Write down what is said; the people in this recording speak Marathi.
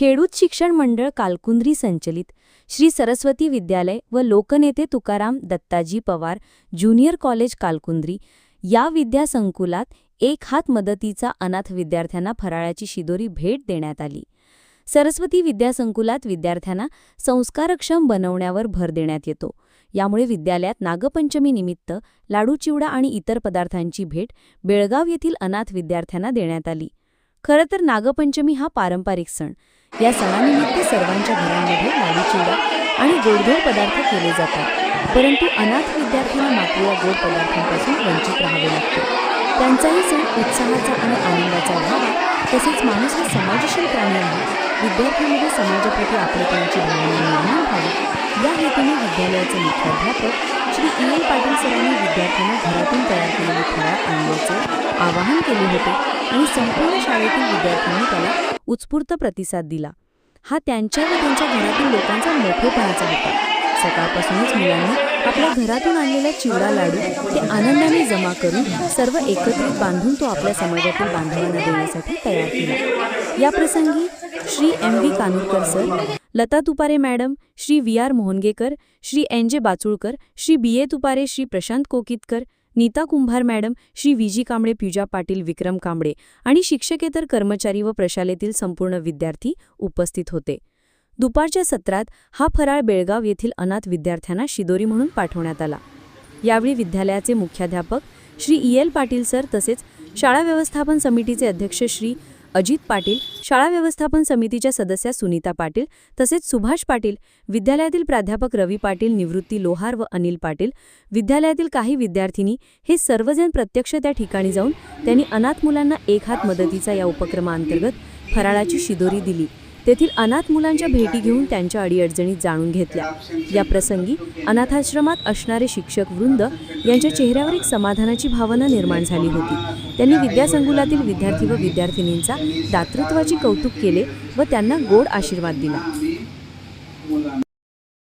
खेडूत शिक्षण मंडळ कालकुंद्री संचलित. श्री सरस्वती विद्यालय व लोकनेते तुकाराम दत्ताजी पवार ज्युनियर कॉलेज कालकुंद्री. या विद्यासंकुलात एक हात मदतीचा अनाथ विद्यार्थ्यांना फराळाची शिदोरी भेट देण्यात आली. सरस्वती विद्यासंकुलात विद्यार्थ्यांना संस्कारक्षम बनवण्यावर भर देण्यात येतो. यामुळे विद्यालयात नागपंचमी निमित्त लाडू चिवडा आणि इतर पदार्थांची भेट बेळगाव येथील अनाथ विद्यार्थ्यांना देण्यात आली. खरं तर नागपंचमी हा पारंपरिक सण. या सणानिमित्त सर्वांच्या घरांमध्ये लाडू चिवडा आणि गोडधोड पदार्थ केले जातात. परंतु अनाथ विद्यार्थ्यांना मात्र या गोड पदार्थांपासून वंचित राहावे लागते. त्यांचाही सण उत्साहाचा आणि आनंदाचा व्हावा तसेच माणूस हा समाजशील प्राणी आहे. विद्यार्थ्यांमध्ये समाजाप्रती आपलेपणाची भावना निर्माण व्हावी. या हेतूने विद्यालयाचे मुख्याध्यापक श्री ई एल पाटील सरांनी आवाहन केले होते आणि संपूर्ण शाळेतील विद्यार्थ्यांनी त्याला उत्स्फूर्त प्रतिसाद दिला. हा त्यांच्या व त्यांच्या घरातील लोकांचा मोठेपणाचा होता. सकाळपासूनच मुलांनी आपल्या घरातून आणलेला चिवडा लाडू ते आनंदाने जमा करून सर्व एकत्रित बांधून तो आपल्या समाजातील बांधवांना देण्यासाठी तयार केला. या प्रसंगी Shri M V Kanurkar sir Lata Tupare madam Shri V R Mohangekar Shri N J Bachulkar Shri B A Tupare Shri Prashant Kokitkar Nita Kumbhar madam Shri Viji Kamble Pooja Patil Vikram Kamble आणि शिक्षकेतर कर्मचारी व प्रशालेतील संपूर्ण विद्यार्थी उपस्थित होते. दुपारच्या सत्रात हा फराळ बेळगाव येथील अनाथ विद्यार्थ्यांना शिदोरी म्हणून पाठवण्यात आला. यावेळी विद्यालयाचे मुख्याध्यापक Shri E L Patil sir तसेच शाळा व्यवस्थापन समितीचे अध्यक्ष श्री अजित पाटील शाळा व्यवस्थापन समितीच्या सदस्या सुनीता पाटील तसेच सुभाष पाटील विद्यालयातील प्राध्यापक रवी पाटील निवृत्ती लोहार व अनिल पाटील विद्यालयातील काही विद्यार्थिनी हे सर्वजण प्रत्यक्ष त्या ठिकाणी जाऊन त्यांनी अनाथ मुलांना एक हात मदतीचा या उपक्रमाअंतर्गत फराळाची शिदोरी दिली. तेथील अनाथ मुलांच्या भेटी घेऊन त्यांच्या अडीअडचणी जाणून घेतल्या. या प्रसंगी अनाथाश्रमात असणारे शिक्षक वृंद यांच्या चेहऱ्यावर एक समाधानाची भावना निर्माण झाली होती. त्यांनी विद्यासंकुलातील विद्यार्थी व विद्यार्थिनींचा दातृत्वाचे कौतुक केले व त्यांना गोड आशीर्वाद दिला.